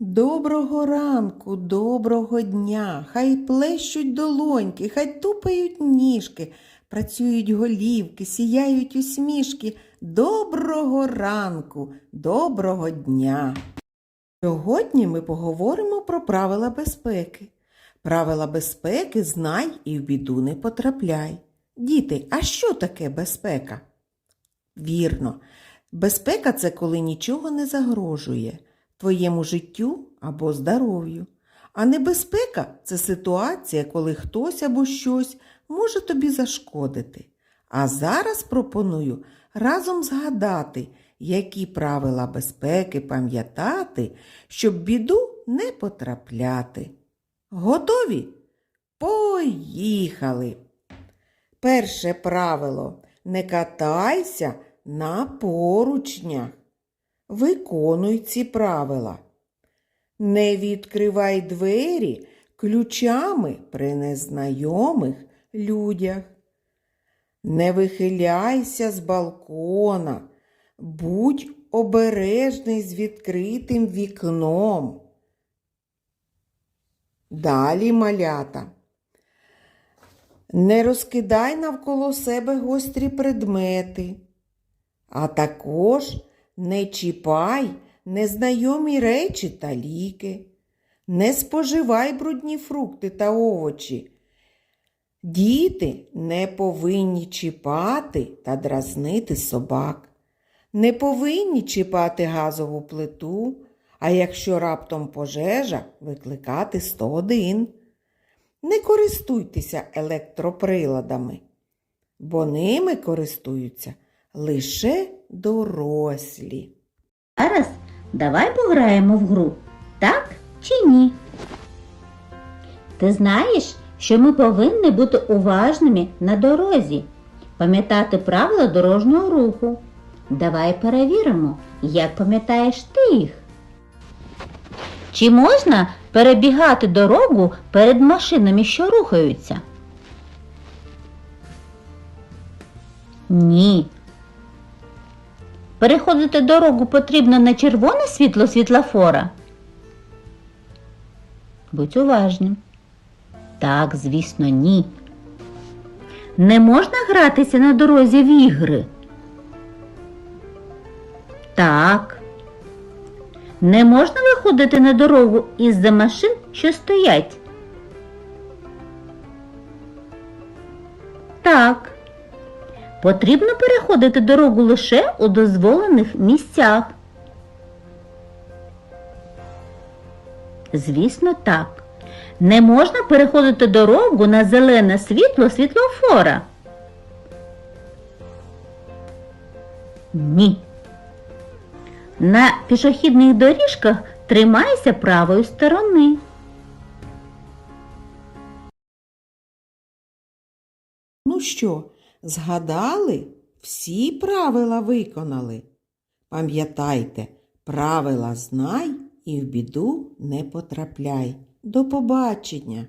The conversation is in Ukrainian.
Доброго ранку, доброго дня, хай плещуть долоньки, хай тупають ніжки, працюють голівки, сіяють усмішки. Доброго ранку, доброго дня. Сьогодні ми поговоримо про правила безпеки. Правила безпеки знай і в біду не потрапляй. Діти, а що таке безпека? Вірно, безпека це коли нічого не загрожує твоєму життю або здоров'ю. А небезпека це ситуація, коли хтось або щось може тобі зашкодити. А зараз пропоную разом згадати, які правила безпеки пам'ятати, щоб біду не потрапляти. Готові? Поїхали! Перше правило не катайся на поручнях. Виконуй ці правила. Не відкривай двері ключами при незнайомих людях. Не вихиляйся з балкона, будь обережний з відкритим вікном. Далі малята. Не розкидай навколо себе гострі предмети, а також не чіпай незнайомі речі та ліки, не споживай брудні фрукти та овочі. Діти не повинні чіпати та дразнити собак, не повинні чіпати газову плиту, а якщо раптом пожежа, викликати 101. Не користуйтеся електроприладами, бо ними користуються лише дорослі. Зараз давай пограємо в гру. Так чи ні? Ти знаєш, що ми повинні бути уважними на дорозі, пам'ятати правила дорожнього руху. Давай перевіримо, як пам'ятаєш ти їх. Чи можна перебігати дорогу перед машинами, що рухаються? Ні. Переходити дорогу потрібно на червоне світло світлофора. Будь уважним. Так, звісно, ні. Не можна гратися на дорозі в ігри. Так. Не можна виходити на дорогу із-за машин, що стоять. Так. Потрібно переходити дорогу лише у дозволених місцях. Звісно, так. Не можна переходити дорогу на зелене світло світлофора. Ні. На пішохідних доріжках тримайся правої сторони. Ну що, згадали? Всі правила виконали. Пам'ятайте, правила знай і в біду не потрапляй. До побачення!